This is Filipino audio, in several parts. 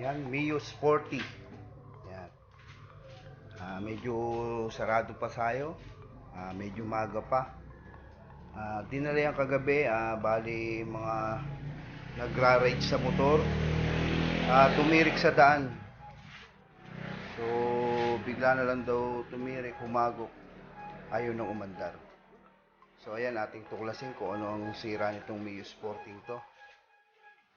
Yan, Mio Sporty. Yan. Ah, medyo sarado pa sayo. Ah, medyo maga pa. Ah, dinala yan kagabi, ah, bali mga nagra-ride sa motor. Ah, tumirik sa daan. So, bigla na lang daw tumirik, humagok. Ayaw nang umandar. So, ayan, ating tuklasin kung ano ang sira nitong Mio Sporting to.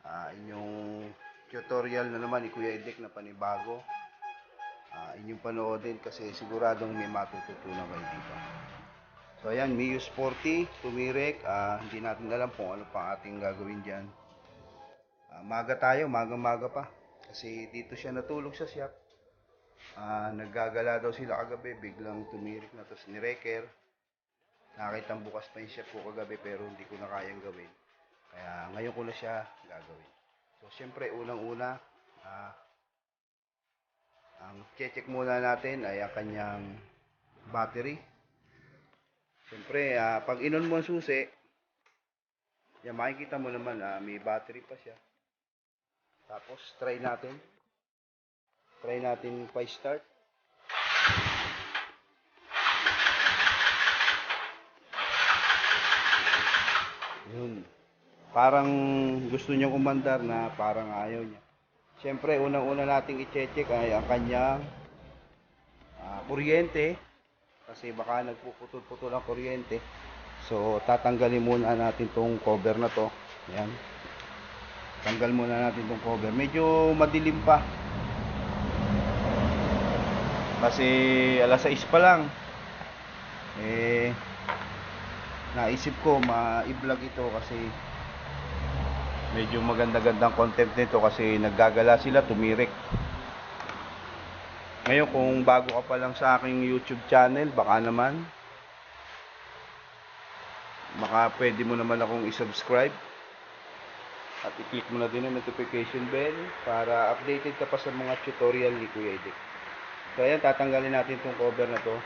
Ah, inyong tutorial na naman ni Kuya Edek na panibago. Ah, inyong panoodin kasi siguradong may matututunan kayo dito. So ayan, Mio Sporty, tumirik. Ah, hindi natin alam kung ano pa ating gagawin dyan. Ah, maga tayo, maga-maga pa. Kasi dito siya natulog sa shop. Ah, naggagala daw sila kagabi, biglang tumirik na tapos ni Reker. Nakita bukas pa yung shop ko kagabi pero hindi ko na kayang gawin. Kaya ngayon ko na siya gagawin. So, siyempre, unang-una, ah, ang check muna natin ay ang kanyang battery. Siyempre, ah, pag inon mo ang susi, yan, makikita mo naman, ah, may battery pa siya. Tapos, try natin. Try natin pa start. Yun. Parang gusto niyang umandar na parang ayaw niya. Siyempre, unang-una nating i-check ay ang kanyang ah, kuryente. Kasi baka nagpuputol-putol ang kuryente. So, tatanggalin muna natin tong cover na to. Yan. Tanggal muna natin tong cover. Medyo madilim pa. Kasi alas 6 pa lang. Eh, naisip ko ma-vlog ito kasi medyo maganda-gandang content nito kasi naggagala sila tumirik. Ngayon kung bago ka pa lang sa aking youtube channel baka naman baka pwede mo naman akong isubscribe. At i-click mo na din ang notification bell para updated ka pa sa mga tutorial ni Kuya Edek so ayan tatanggalin natin tong cover na to.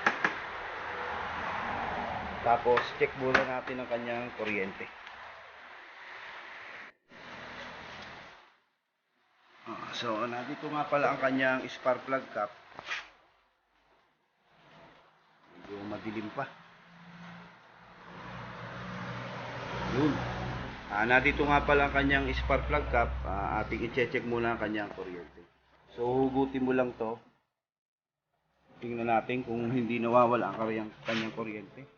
Tapos, check muna natin ang kanyang kuryente. Ah, so, nandito nga pala ang kanyang spark plug cap. Medyo madilim pa. Yun. Ah, nandito nga pala ang kanyang spark plug cap. Ah, ating i-check muna ang kanyang kuryente. So, hugutin mo lang to. Tingnan natin kung hindi nawawala ang kanyang, kanyang kuryente.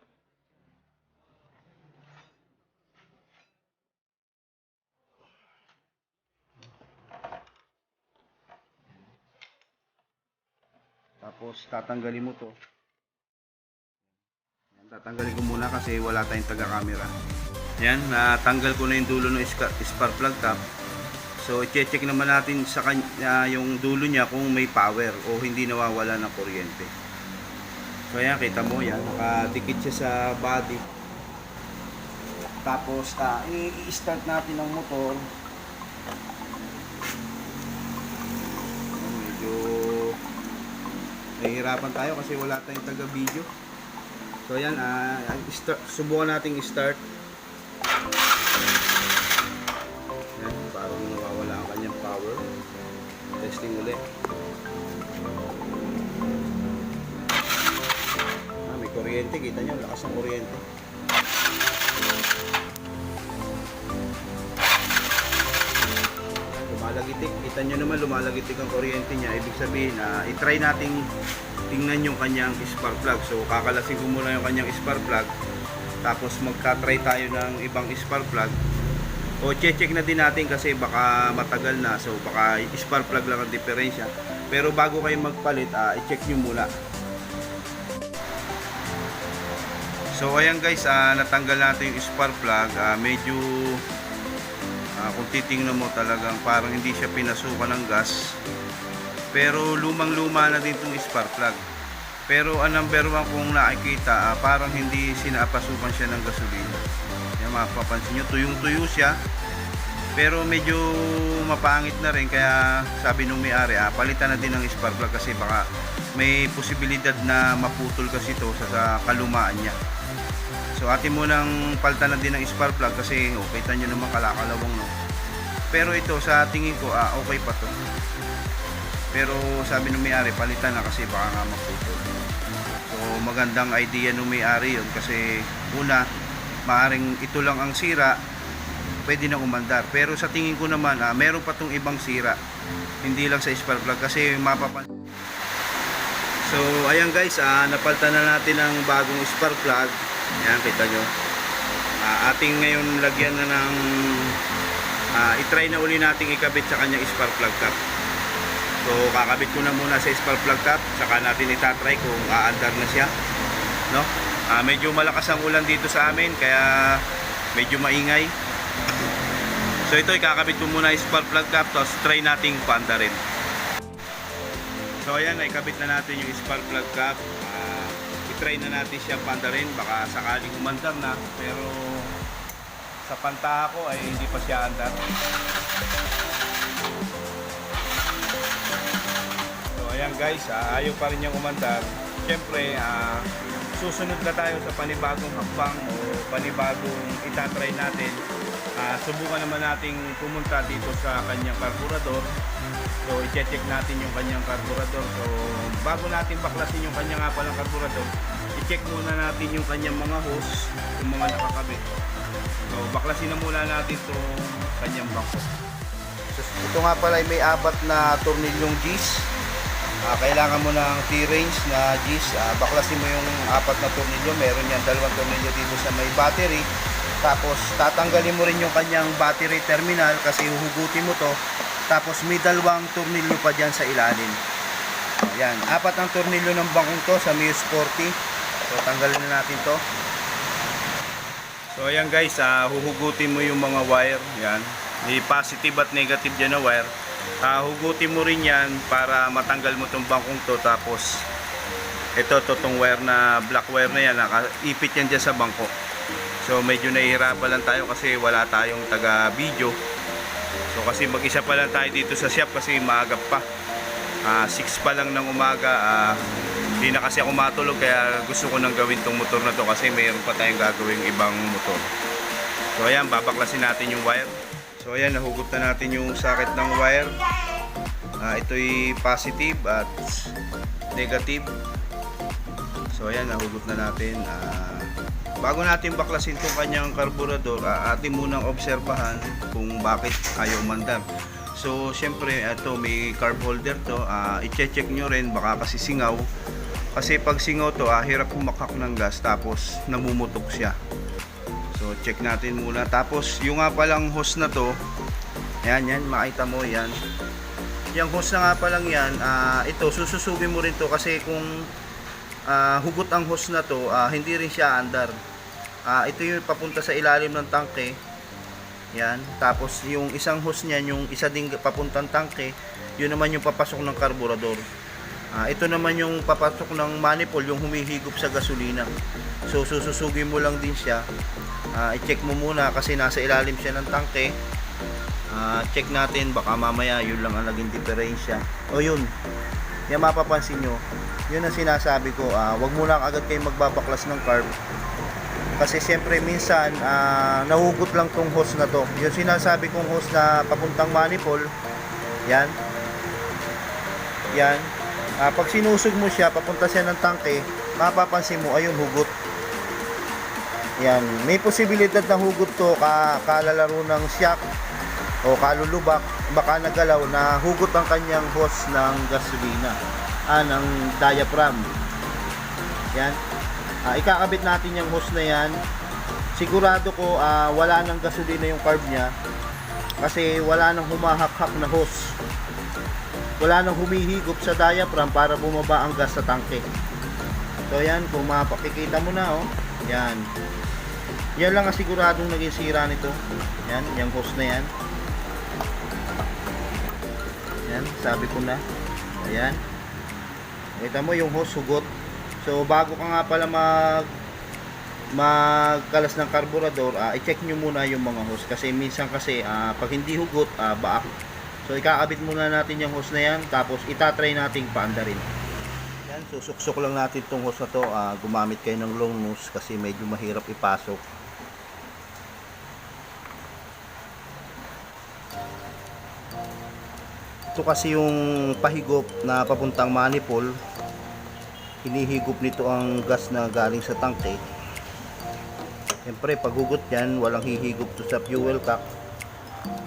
Tapos tatanggalin mo to. Yan, tatanggalin ko muna kasi wala tayong taga-camera. Yan, natanggal ko na yung dulo ng spark plug cap. So, i-check naman natin sa kanya yung dulo niya kung may power o hindi nawawala ng kuryente. So, ayan, kita mo yan. Nakadikit siya sa body. Tapos, ah, i-start natin ang motor. Nahihirapan tayo kasi wala tayong taga-video. So ayan, ah, start, subukan nating i-start. Yan, parang nawawala ang kanyang power. Testing ulit. Ah, may kuryente, kita nyo, lakas ng kuryente. Lumalagitik. Kita nyo naman lumalagitik ang kuryente niya. Ibig sabihin na i-try nating tingnan yung kanyang spark plug. So kakalasin ko muna yung kanyang spark plug. Tapos magka-try tayo ng ibang spark plug. O check na din natin kasi baka matagal na. So baka spark plug lang ang diferensya. Pero bago kayo magpalit, ah, i-check nyo muna. So ayan guys, ah, natanggal natin yung spark plug. Ah, medyo Ah, kung titingnan mo talagang parang hindi siya pinasukan ng gas. Pero lumang-luma na din itong spark plug. Pero ang number one kung nakikita, ah, parang hindi sinapasukan siya ng gasolina. Yan mapapansin nyo, tuyong-tuyo siya. Pero medyo mapangit na rin kaya sabi nung may-ari, ah, palitan na din ng spark plug kasi baka may posibilidad na maputol kasi ito sa, sa kalumaan niya. So atin mo nang palitan na din ng spark plug kasi oh, kita nyo naman kalakalawang no. Pero ito sa tingin ko ah, okay pa to. Pero sabi ng may-ari palitan na kasi baka nga maputol. So magandang idea ng may-ari yun kasi una maaring ito lang ang sira pwede na umandar. Pero sa tingin ko naman ah, meron pa tong ibang sira. Hindi lang sa spark plug kasi mapapansin So, ayan guys, ah, napaltan na natin ang bagong spark plug. Ayan, kita nyo. Ah, ating ngayon lagyan na ng ah, itry na uli nating ikabit sa kanyang spark plug cap. So, kakabit ko na muna sa spark plug cap, saka natin itatry kung aandar na siya. No? Ah, medyo malakas ang ulan dito sa amin, kaya medyo maingay. So, ito ikakabit ko muna yung spark plug cap, tapos try nating paandarin. So ayan, ikabit na natin yung spark plug cap. Ah, i-try na natin siya panda rin. Baka sakaling umandar na. Pero sa panta ko ay hindi pa siya andar. So ayan guys, ah, ayaw pa rin niyang umandar. Siyempre, ah, susunod na tayo sa panibagong hakbang o panibagong itatry natin. Ah, subukan naman nating pumunta dito sa kanyang karburador So, i-check natin yung kanyang carburetor. So, bago natin baklasin yung kanyang nga palang carburetor, i-check muna natin yung kanyang mga hose, yung mga nakakabit. So, baklasin na muna natin itong kanyang bangko. So, ito nga pala ay may apat na tornilyong G's. Ah, kailangan mo ng T-range na G's. Ah, baklasin mo yung apat na tornilyo. Meron yan dalawang tornilyo dito sa may battery. Tapos tatanggalin mo rin yung kanyang battery terminal kasi huhugutin mo to tapos may dalawang tornilyo pa dyan sa ilalim. Ayan, apat ang tornilyo ng bangkong to sa Muse 40. So tanggalin na natin to. So ayan guys, ah, huhugutin mo yung mga wire. Yan. May positive at negative dyan na wire. Ah, hugutin mo rin yan para matanggal mo tong bangkong to. Tapos ito, to tong wire na black wire na yan. Nakaipit yan dyan sa bangko. So medyo nahihirapan lang tayo kasi wala tayong taga video. So kasi mag-isa pa lang tayo dito sa shop kasi maaga pa. 6 pa lang ng umaga. ah, hindi na kasi ako matulog kaya gusto ko nang gawin tong motor na to kasi mayroon pa tayong gagawing ibang motor. So ayan, babaklasin natin yung wire. So ayan, nahugot na natin yung socket ng wire. Ah, ito'y positive at negative. So ayan, nahugot na natin. Ah, bago natin baklasin tong kanyang karburador, uh, atin munang obserbahan kung bakit ayaw mandar. So, syempre, ito may carb holder to. Uh, i-check nyo rin, baka kasi singaw. Kasi pag singaw to, ah, hirap kumakak ng gas tapos namumutok siya. So, check natin muna. Tapos, yung nga palang hose na to, yan, yan, makita mo yan. Yung hose na nga palang yan, ah, ito, sususugin mo rin to kasi kung ah, hugot ang hose na to, ah, hindi rin siya andar. Ah, ito yung papunta sa ilalim ng tangke. Yan. Tapos yung isang hose niyan, yung isa ding papuntang tangke, yun naman yung papasok ng karburador. Ah, ito naman yung papasok ng manifold, yung humihigop sa gasolina. So sususugin mo lang din siya. Ah, i-check mo muna kasi nasa ilalim siya ng tangke. Ah, check natin baka mamaya yun lang ang naging diferensya. O yun. Yan mapapansin nyo. Yun ang sinasabi ko. Ah, wag muna agad kayo magbabaklas ng carb. Kasi siyempre minsan ah, nahugot lang tong hose na to. Yung sinasabi kong hose na papuntang manifold, yan. Yan. Ah, pag sinusog mo siya, papunta siya ng tangke, mapapansin mo, ayun, hugot. Yan. May posibilidad na hugot to ka kalalaro ng shock o kalulubak, baka nagalaw na hugot ang kanyang hose ng gasolina, ah, ng diaphragm. Yan. Ah, ikakabit natin yung hose na yan. Sigurado ko ah, wala nang gasolina yung carb niya kasi wala nang humahak-hak na hose. Wala nang humihigop sa diaphragm para bumaba ang gas sa tangke. So yan, kung mapakikita mo na oh. Yan. Yan lang ang siguradong naging sira nito. Yan, yung hose na yan. Yan, sabi ko na. Ayan. Kita mo yung hose hugot. So bago ka nga pala mag magkalas ng karburador, ah, i-check nyo muna yung mga hose kasi minsan kasi ah, pag hindi hugot, ah, baak. So ikakabit muna natin yung hose na yan tapos itatry nating paanda rin. Yan, susuksok lang natin tong hose na to. Ah, gumamit kayo ng long nose kasi medyo mahirap ipasok. ito kasi yung pahigop na papuntang manifold. Hinihigop nito ang gas na galing sa tangke. Siyempre, paghugot yan, walang hihigop to sa fuel cap.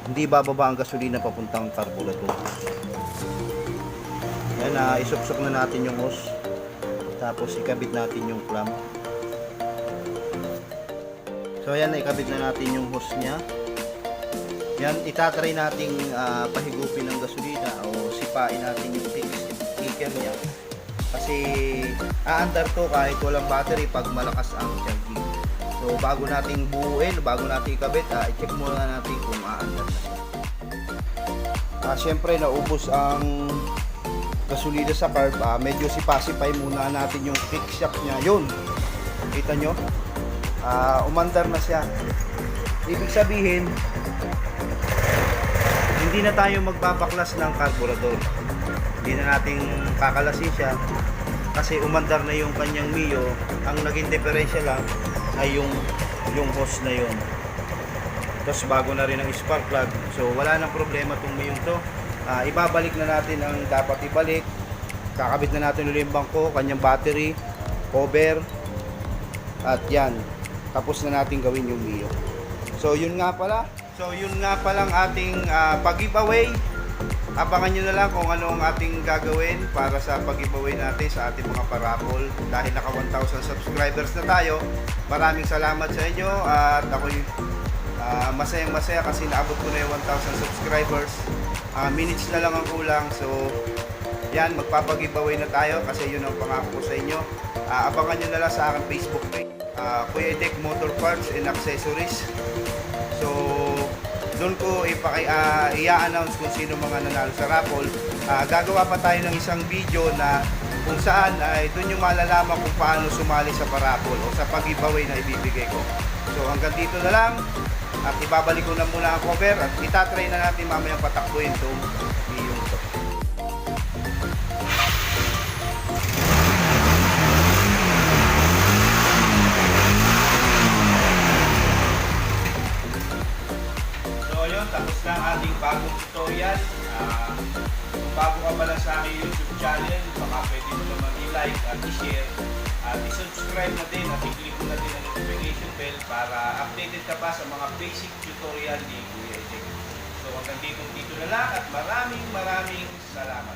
Hindi bababa ang gasolina papuntang carburetor. Yan, uh, isupsok na natin yung hose. Tapos ikabit natin yung clamp. So ayan, ikabit na natin yung hose niya. Yan, itatry nating ah, pahigupin ng gasolina o sipain natin yung kicker niya. Kasi aandar to kahit walang battery pag malakas ang charging. So bago nating buuin, bago natin ikabit, ah, i-check muna natin kung aandar na siya. Siyempre, naubos ang gasolina sa carb. Ah, medyo sipasipay muna natin yung kick shock niya. Yun, kita nyo? Ah, umandar na siya. Ibig sabihin, hindi na tayo magbabaklas ng carburetor. Hindi na natin kakalasin siya kasi umandar na yung kanyang Mio. Ang naging diferensya lang ay yung yung hose na yun. Tapos bago na rin ang spark plug. So wala nang problema tong Mio to. Ah, ibabalik na natin ang dapat ibalik. Kakabit na natin ulit yung bangko, kanyang battery, cover, at yan. Tapos na natin gawin yung Mio. So yun nga pala. So yun nga palang ating ah, pag-giveaway. Abangan nyo na lang kung ano ang ating gagawin para sa pag-giveaway natin sa ating mga parapol. Dahil naka 1,000 subscribers na tayo. Maraming salamat sa inyo at ako'y ah, masayang masaya kasi naabot ko na yung 1,000 subscribers. Ah, minutes na lang ang kulang. So yan, magpapag-giveaway na tayo kasi yun ang pangako ko sa inyo. Ah, abangan nyo na lang sa aking Facebook page. Ah, Kuya Dek Motor Parts and Accessories. So, doon ko ipaki, ah, i-announce kung sino mga nanalo sa raffle. Ah, gagawa pa tayo ng isang video na kung saan ay doon yung malalaman kung paano sumali sa parapol o sa pag-giveaway na ibibigay ko. So hanggang dito na lang at ibabalik ko na muna ang cover at itatry na natin mamayang patakbuhin itong pa sa mga basic tutorial ni Kuya Ejek. So hanggang dito dito na lang at maraming maraming salamat.